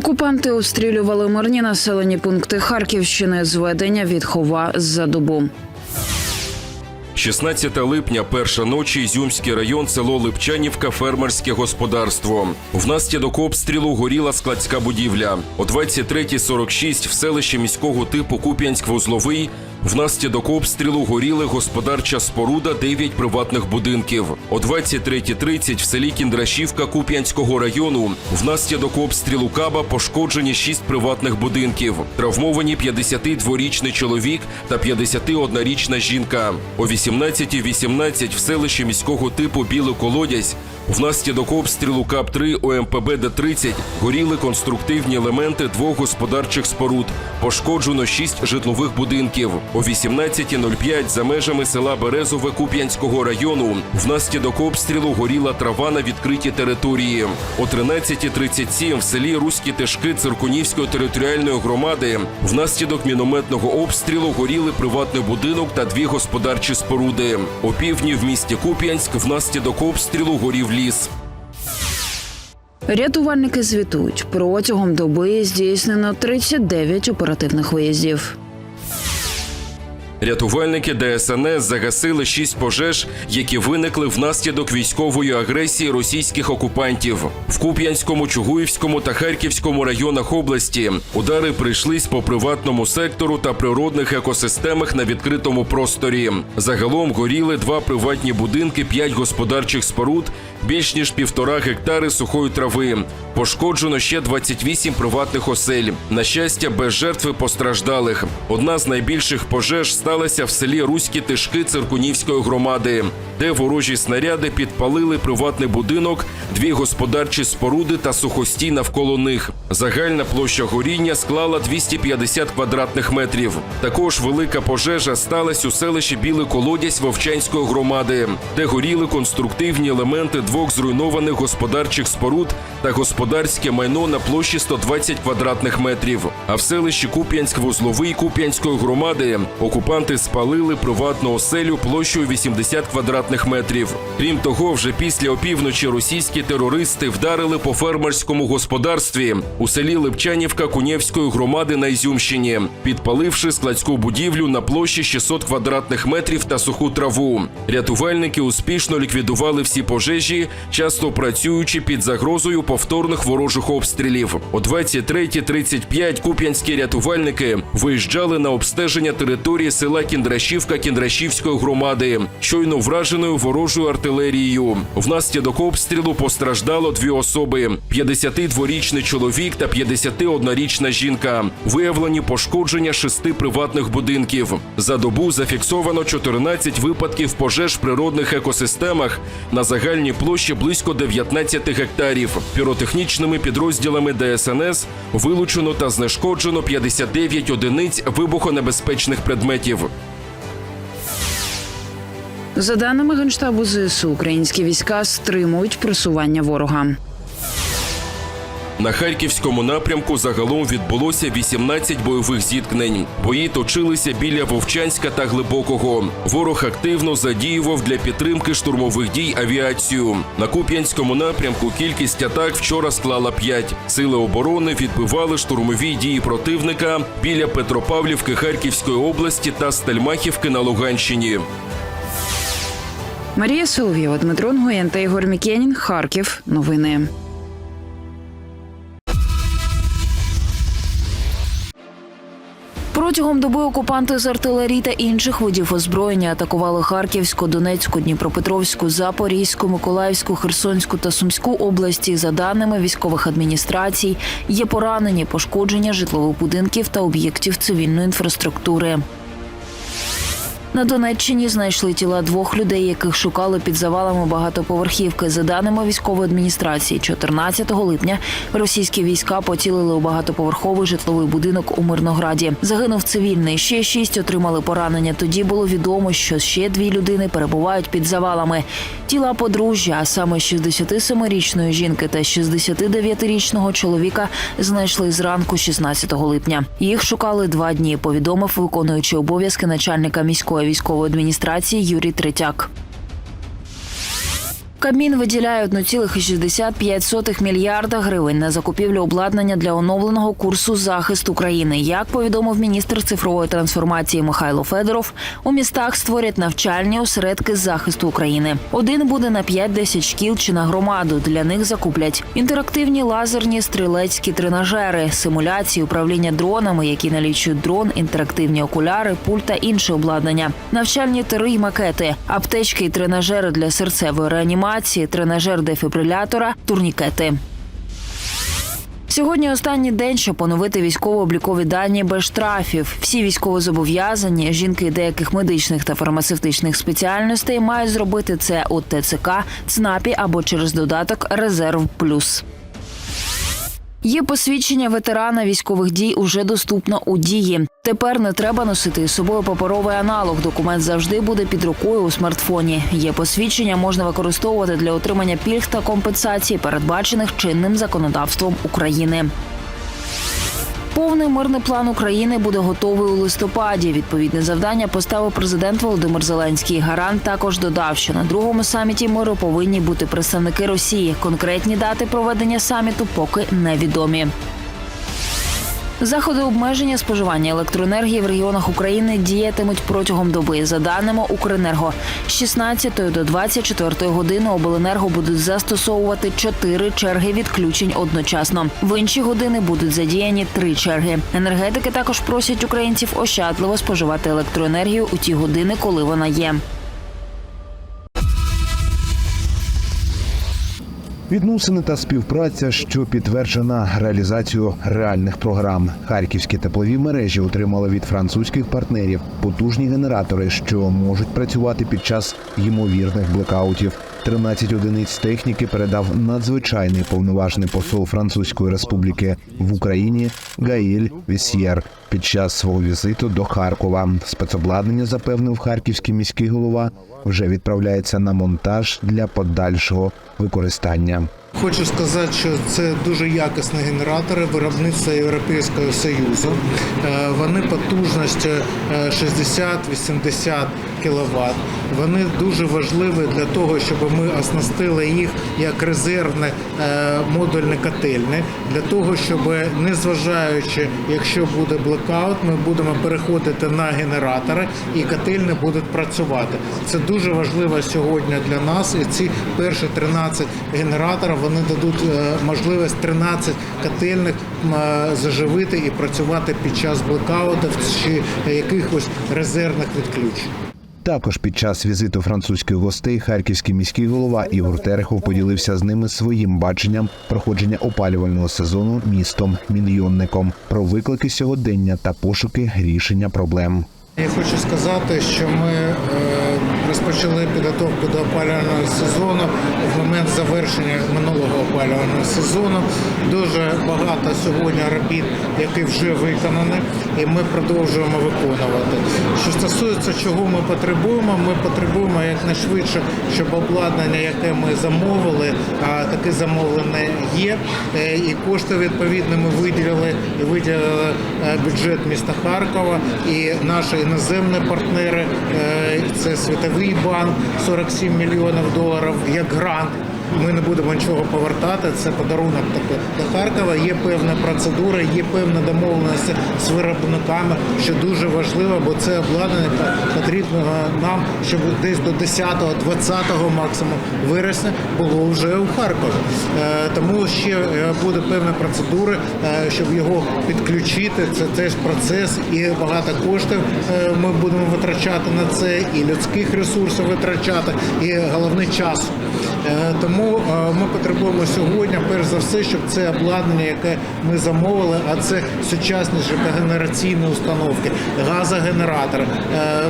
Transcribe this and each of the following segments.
Окупанти обстрілювали мирні населені пункти Харківщини. Зведення від хова за добу. 16 липня, перша ночі, Ізюмський район, село Липчанівка, фермерське господарство. Внаслідок обстрілу горіла складська будівля. О 23.46 в селищі міського типу Куп'янськ-Вузловий внаслідок обстрілу горіли господарча споруда 9 приватних будинків. О 23.30 в селі Кіндрашівка Куп'янського району внаслідок обстрілу каба пошкоджені 6 приватних будинків. Травмовані 52-річний чоловік та 51-річна жінка. О 18.18 в селищі міського типу Білий Колодязь внаслідок обстрілу КАП-3 ОМПБ Д-30 горіли конструктивні елементи двох господарчих споруд. Пошкоджено 6 житлових будинків. О 18.05 за межами села Березове Куп'янського району внаслідок обстрілу горіла трава на відкритій території. О 13.37 в селі Руські Тишки Циркунівської територіальної громади внаслідок мінометного обстрілу горіли приватний будинок та дві господарчі споруди. О півдні в місті Куп'янськ внаслідок обстрілу горів ліс. Рятувальники звітують протягом доби здійснено 39 оперативних виїздів. Рятувальники ДСНС загасили шість пожеж, які виникли внаслідок військової агресії російських окупантів в Куп'янському, Чугуївському та Харківському районах області. Удари прийшлись по приватному сектору та природних екосистемах на відкритому просторі. Загалом горіли два приватні будинки, п'ять господарчих споруд, більш ніж півтора гектари сухої трави. Пошкоджено ще 28 приватних осель. На щастя, без жертви постраждалих. Одна з найбільших пожеж сталася в селі Руські Тишки Циркунівської громади, де ворожі снаряди підпалили приватний будинок, дві господарчі споруди та сухостій навколо них. Загальна площа горіння склала 250 квадратних метрів. Також велика пожежа сталася у селищі Білий Колодязь Вовчанської громади, де горіли конструктивні елементи двох зруйнованих господарчих споруд та господарське майно на площі 120 квадратних метрів. А в селищі Куп'янськ-Вузловий Куп'янської громади окупанти спалили приватну оселю площею 80 квадратних метрів. Крім того, вже після опівночі російські терористи вдарили по фермерському господарстві у селі Липчанівка Кунєвської громади на Ізюмщині, підпаливши складську будівлю на площі 600 квадратних метрів та суху траву. Рятувальники успішно ліквідували всі пожежі, часто працюючи під загрозою повторних ворожих обстрілів. О 23.35 куп'янські рятувальники виїжджали на обстеження території села Кіндрашівка Кіндрашівської громади, щойно враженою ворожою артилерією. Внаслідок обстрілу постраждало дві особи: 52-річний чоловік та 51-річна жінка. Виявлені пошкодження шести приватних будинків. За добу зафіксовано 14 випадків пожеж в природних екосистемах на загальній площі близько 19 гектарів. Піротехнічними підрозділами ДСНС вилучено та знешкоджено 59 одиниць вибухонебезпечних предметів. За даними генштабу ЗСУ, українські війська стримують просування ворога. На харківському напрямку загалом відбулося 18 бойових зіткнень. Бої точилися біля Вовчанська та Глибокого. Ворог активно задіював для підтримки штурмових дій авіацію. На Куп'янському напрямку кількість атак вчора склала 5. Сили оборони відбивали штурмові дії противника біля Петропавлівки Харківської області та Стельмахівки на Луганщині. Марія Солов'єва, Дмитро Нгоєн та Ігор Мікенін. Харків. Новини. Протягом доби окупанти з артилерії та інших видів озброєння атакували Харківську, Донецьку, Дніпропетровську, Запорізьку, Миколаївську, Херсонську та Сумську області. За даними військових адміністрацій, є поранені, пошкодження житлових будинків та об'єктів цивільної інфраструктури. На Донеччині знайшли тіла двох людей, яких шукали під завалами багатоповерхівки. За даними військової адміністрації, 14 липня російські війська поцілили у багатоповерховий житловий будинок у Мирнограді. Загинув цивільний. Ще шість отримали поранення. Тоді було відомо, що ще дві людини перебувають під завалами. Тіла подружжя, а саме 67-річної жінки та 69-річного чоловіка, знайшли зранку 16 липня. Їх шукали два дні. Повідомив виконуючий обов'язки начальника міської військової адміністрації Юрій Третяк. Кабмін виділяє 1,65 мільярда гривень на закупівлю обладнання для оновленого курсу захист України. Як повідомив міністр цифрової трансформації Михайло Федоров, у містах створять навчальні осередки захисту України. Один буде на 5-10 шкіл чи на громаду. Для них закуплять інтерактивні лазерні стрілецькі тренажери, симуляції управління дронами, які налічують дрон, інтерактивні окуляри, пульт та інше обладнання, навчальні тири й макети, аптечки і тренажери для серцевої реанімації, тренажер дефібрилятора, турнікети. Сьогодні останній день, щоб поновити військово-облікові дані без штрафів. Всі військовозобов'язані, жінки деяких медичних та фармацевтичних спеціальностей мають зробити це у ТЦК, ЦНАПі або через додаток Резерв Плюс. Є посвідчення ветерана військових дій уже доступно у дії. Тепер не треба носити із собою паперовий аналог. Документ завжди буде під рукою у смартфоні. Є посвідчення можна використовувати для отримання пільг та компенсацій, передбачених чинним законодавством України. Повний мирний план України буде готовий у листопаді. Відповідне завдання поставив президент Володимир Зеленський. Гарант також додав, що на другому саміті миру повинні бути представники Росії. Конкретні дати проведення саміту поки невідомі. Заходи обмеження споживання електроенергії в регіонах України діятимуть протягом доби. За даними Укренерго, з 16 до 24 години обленерго будуть застосовувати чотири черги відключень одночасно. В інші години будуть задіяні три черги. Енергетики також просять українців ощадливо споживати електроенергію у ті години, коли вона є. Відносини та співпраця, що підтверджена реалізацію реальних програм. Харківські теплові мережі отримали від французьких партнерів потужні генератори, що можуть працювати під час ймовірних блекаутів. 13 одиниць техніки передав надзвичайний повноважний посол Французької республіки в Україні Гаїль Вісьєр під час свого візиту до Харкова. Спецобладнання запевнив харківський міський голова. Вже відправляється на монтаж для подальшого використання. Хочу сказати, що це дуже якісні генератори виробництва Європейського Союзу. Е, Вони потужністю е, 60-80 кВт. Вони дуже важливі для того, щоб ми оснастили їх як резервне е, модульне котельне, для того, щоб незважаючи, якщо буде блекаут, ми будемо переходити на генератори і котельні будуть працювати. Це дуже важливо сьогодні для нас. І ці перші 13 генераторів вони дадуть е, можливість 13 котельних е, заживити і працювати під час блекаутів чи якихось резервних відключень. Також під час візиту французьких гостей харківський міський голова Ігор Терехов поділився з ними своїм баченням проходження опалювального сезону містом мінйонником про виклики сьогодення та пошуки рішення проблем. Я хочу сказати, що ми е, розпочали підготовку до опалювального сезону в момент завершення минулого опалювального сезону. Дуже багато сьогодні робіт, які вже виконані, і ми продовжуємо виконувати. Що стосується чого ми потребуємо, ми потребуємо якнайшвидше, щоб обладнання, яке ми замовили, а таке замовлення є, е, і кошти відповідно ми виділили і виділили е, бюджет міста Харкова і наші іноземні партнери. е, Це Світовий банк 47 мільйонів доларів як грант. Ми не будемо нічого повертати. Це подарунок до Харкова. Є певна процедура, є певна домовленість з виробниками, що дуже важливо, бо це обладнання потрібно нам, щоб десь до 10-20 максимум вересня було вже у Харкові. Е, Тому ще е, буде певна процедура, е, щоб його підключити. Це теж процес і багато коштів ми будемо витрачати на це, і людських ресурсів витрачати, і головне часу. Е, Тому е, ми потребуємо сьогодні, перш за все, щоб це обладнання, яке ми замовили, а це сучасні генераційні установки, газогенератори е,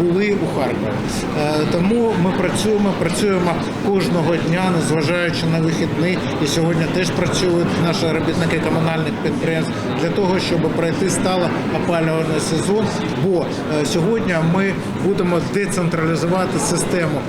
були у Харкові. Е, Тому ми працюємо, працюємо кожного дня, незважаючи на вихідні. І сьогодні теж працюють наші робітники комунальних підприємств для того, щоб пройти стало опалювальний сезон. Бо сьогодні ми будемо децентралізувати систему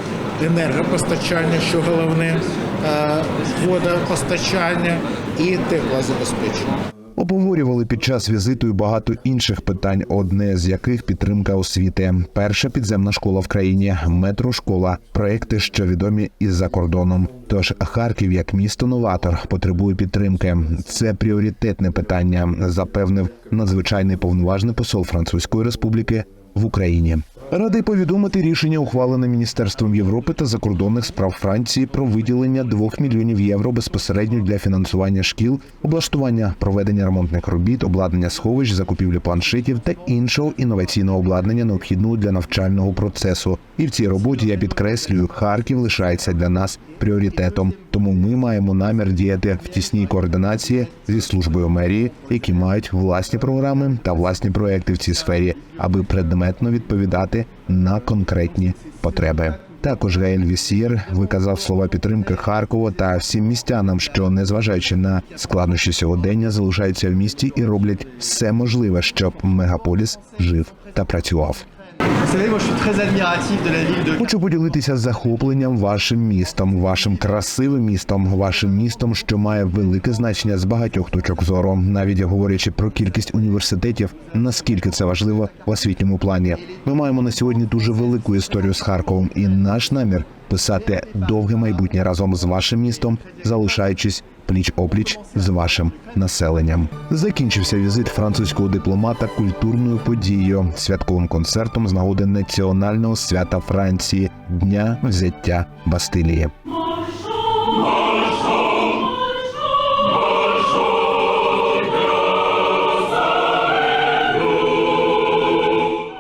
енергопостачання, що головне, е, водопостачання і теплозабезпечення. Обговорювали під час візиту і багато інших питань, одне з яких підтримка освіти. Перша підземна школа в країні, метрошкола, проекти, що відомі із-за кордоном. Тож Харків, як місто новатор, потребує підтримки. Це пріоритетне питання, запевнив надзвичайний повноважний посол Французької Республіки в Україні. Радий повідомити рішення, ухвалене Міністерством Європи та закордонних справ Франції про виділення 2 мільйонів євро безпосередньо для фінансування шкіл, облаштування проведення ремонтних робіт, обладнання сховищ, закупівлі планшетів та іншого інноваційного обладнання, необхідного для навчального процесу. І в цій роботі я підкреслюю, Харків лишається для нас пріоритетом. Тому ми маємо намір діяти в тісній координації зі службою мерії, які мають власні програми та власні проекти в цій сфері, аби предметно відповідати на конкретні потреби. Також Гаель Вісір виказав слова підтримки Харкова та всім містянам, що незважаючи на складнощі сьогодення, залишаються в місті і роблять все можливе, щоб мегаполіс жив та працював. Хочу поділитися захопленням вашим містом, вашим красивим містом, вашим містом, що має велике значення з багатьох точок зору, навіть говорячи про кількість університетів, наскільки це важливо в освітньому плані. Ми маємо на сьогодні дуже велику історію з Харковом, і наш намір писати довге майбутнє разом з вашим містом, залишаючись пліч опліч з вашим населенням. Закінчився візит французького дипломата культурною подією, святковим концертом з нагоди національного свята Франції Дня взяття Бастилії.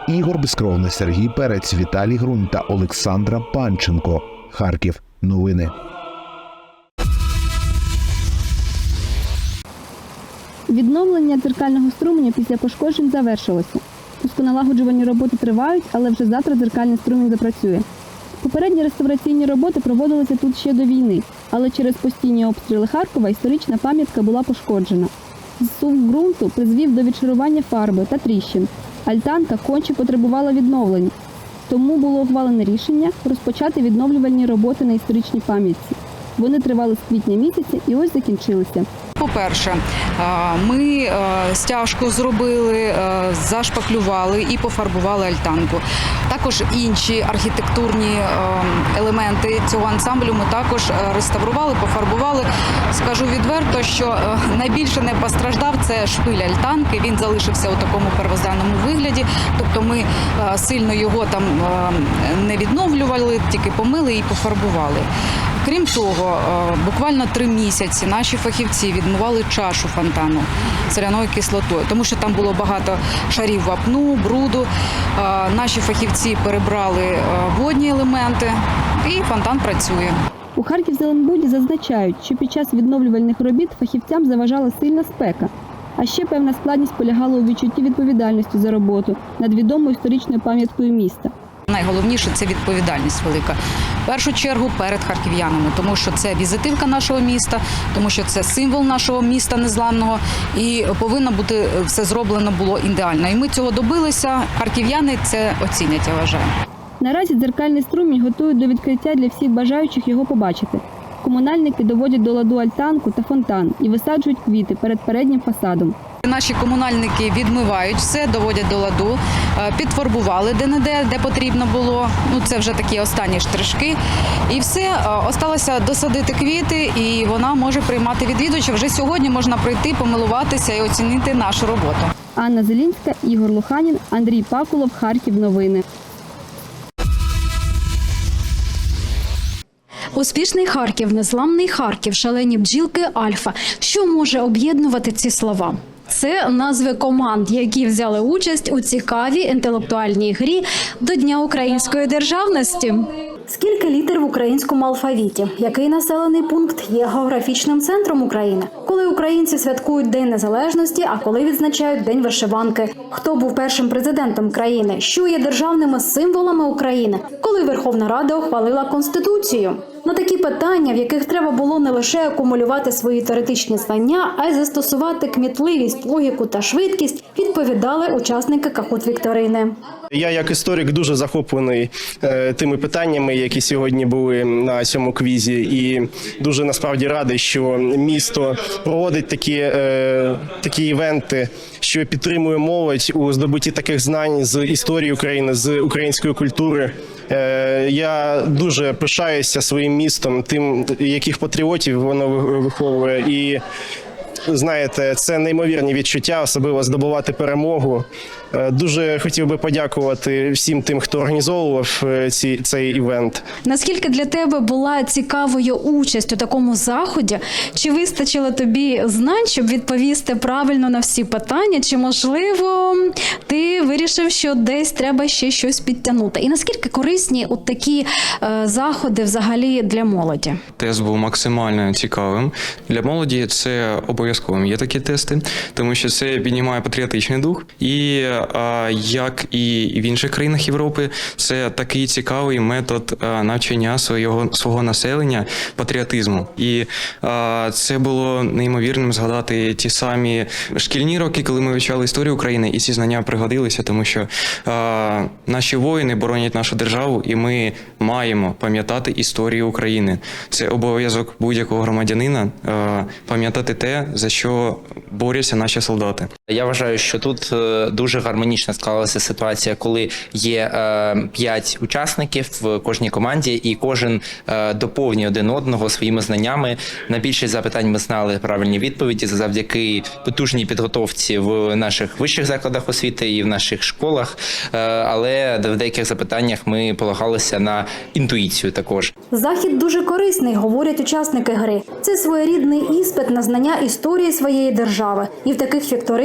Ігор Безкровний, Сергій Перець, Віталій Грунь та Олександра Панченко. Харків. Новини. Відновлення дзеркального струменя після пошкоджень завершилося. Пусконалагоджувальні роботи тривають, але вже завтра дзеркальний струмінь запрацює. Попередні реставраційні роботи проводилися тут ще до війни, але через постійні обстріли Харкова історична пам'ятка була пошкоджена. Зсув ґрунту призвів до відшарування фарби та тріщин. Альтанка конче потребувала відновлення. Тому було ухвалене рішення розпочати відновлювальні роботи на історичній пам'ятці. Вони тривали з квітня місяця і ось закінчилися. По-перше, ми стяжку зробили, зашпаклювали і пофарбували альтанку. Також інші архітектурні елементи цього ансамблю ми також реставрували, пофарбували. Скажу відверто, що найбільше не постраждав це шпиль альтанки. Він залишився у такому первозданному вигляді. Тобто ми сильно його там не відновлювали, тільки помили і пофарбували. Крім того, е, буквально три місяці наші фахівці відмивали чашу фонтану соляною кислотою, тому що там було багато шарів вапну, бруду. Е, Наші фахівці перебрали е, водні елементи, і фонтан працює. У Харків-Зеленбуді зазначають, що під час відновлювальних робіт фахівцям заважала сильна спека. А ще певна складність полягала у відчутті відповідальності за роботу над відомою історичною пам'яткою міста. Найголовніше це відповідальність велика. В першу чергу перед харків'янами, тому що це візитивка нашого міста, тому що це символ нашого міста незламного, і повинно бути все зроблено було ідеально. І ми цього добилися. Харків'яни це оцінять, я вважаю. Наразі дзеркальний струмінь готують до відкриття для всіх бажаючих його побачити. Комунальники доводять до ладу альтанку та фонтан і висаджують квіти перед переднім фасадом. Наші комунальники відмивають все, доводять до ладу, е, підфарбували де-не-де, де потрібно було. Ну це вже такі останні штришки. І все е, осталося досадити квіти, і вона може приймати відвідувачів. Вже сьогодні можна прийти, помилуватися і оцінити нашу роботу. Анна Зелінська, Ігор Луханін, Андрій Пакулов, Харків. Новини. Успішний Харків, незламний Харків, шалені бджілки Альфа. Що може об'єднувати ці слова? Це назви команд, які взяли участь у цікавій інтелектуальній грі до Дня української державності. Скільки літер в українському алфавіті? Який населений пункт є географічним центром України? Коли українці святкують День Незалежності, а коли відзначають День вишиванки? Хто був першим президентом країни? Що є державними символами України? Коли Верховна Рада ухвалила конституцію? На такі питання, в яких треба було не лише акумулювати свої теоретичні знання, а й застосувати кмітливість, логіку та швидкість, відповідали учасники Кахут Вікторини. Я як історик дуже захоплений е, тими питаннями, які сьогодні були на цьому квізі, і дуже насправді радий, що місто проводить такі, е, такі івенти, що підтримує молодь у здобутті таких знань з історії України, з української культури. Е, я дуже пишаюся своїм містом, тим, яких патріотів воно виховує і. Знаєте, це неймовірні відчуття, особливо здобувати перемогу. Е, Дуже хотів би подякувати всім тим, хто організовував е, ці, цей івент. Наскільки для тебе була цікавою участь у такому заході? Чи вистачило тобі знань, щоб відповісти правильно на всі питання? Чи можливо ти вирішив, що десь треба ще щось підтягнути? І наскільки корисні от такі е, заходи взагалі для молоді? Тест був максимально цікавим. Для молоді це обов'язковим є такі тести, тому що це піднімає патріотичний дух. І як і в інших країнах Європи, це такий цікавий метод навчання свого, свого населення патріотизму. І це було неймовірним згадати ті самі шкільні роки, коли ми вивчали історію України, і ці знання пригодилися, тому що наші воїни боронять нашу державу, і ми маємо пам'ятати історію України. Це обов'язок будь-якого громадянина пам'ятати те, за що борються наші солдати. Я вважаю, що тут е, дуже гармонічно склалася ситуація, коли є е, п'ять учасників в кожній команді, і кожен е, доповнює один одного своїми знаннями. На більшість запитань ми знали правильні відповіді завдяки потужній підготовці в наших вищих закладах освіти і в наших школах. Але в деяких запитаннях ми полагалися на інтуїцію також. Захід дуже корисний, говорять учасники гри. Це своєрідний іспит на знання історії своєї держави. І в таких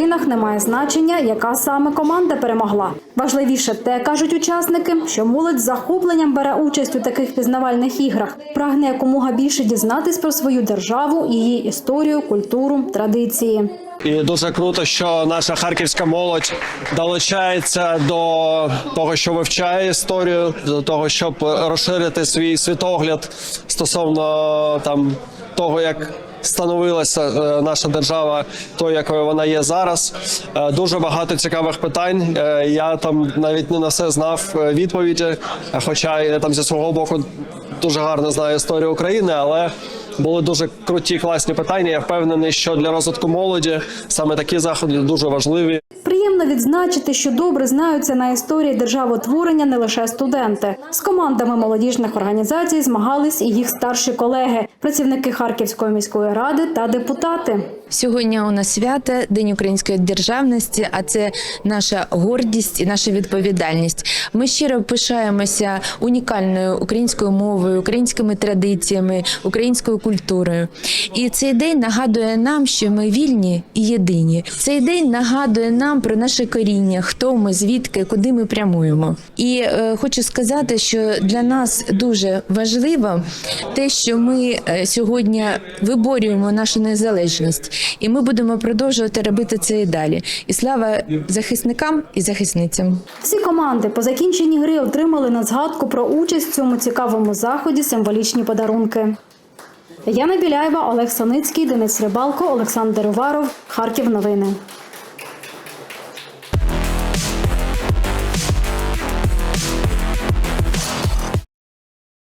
вікторинах немає значення, яка саме команда перемогла. Важливіше те, кажуть учасники, що молодь з захопленням бере участь у таких пізнавальних іграх, прагне якомога більше дізнатись про свою державу, її історію, культуру, традиції. І дуже круто, що наша харківська молодь долучається до того, що вивчає історію, до того, щоб розширити свій світогляд стосовно там того, як становилася е, наша держава, то якою вона є зараз. Е, Дуже багато цікавих питань. Е, Я там навіть не на все знав відповіді, хоча я там зі свого боку дуже гарно знаю історію України, але були дуже круті, класні питання. Я впевнений, що для розвитку молоді саме такі заходи дуже важливі. Приємно відзначити, що добре знаються на історії державотворення не лише студенти. З командами молодіжних організацій змагались і їх старші колеги, працівники Харківської міської ради та депутати. Сьогодні у нас свято День української державності, а це наша гордість і наша відповідальність. Ми щиро пишаємося унікальною українською мовою, українськими традиціями, українською культурою. І цей день нагадує нам, що ми вільні і єдині. Цей день нагадує нам про наше коріння, хто ми, звідки, куди ми прямуємо. І е, хочу сказати, що для нас дуже важливо те, що ми е, сьогодні виборюємо нашу незалежність, і ми будемо продовжувати робити це і далі. І слава захисникам і захисницям. Всі команди по закінченні гри отримали на згадку про участь в цьому цікавому заході символічні подарунки. Яна Біляєва, Олег Саницький, Денис Рибалко, Олександр Уваров, Харків. Новини.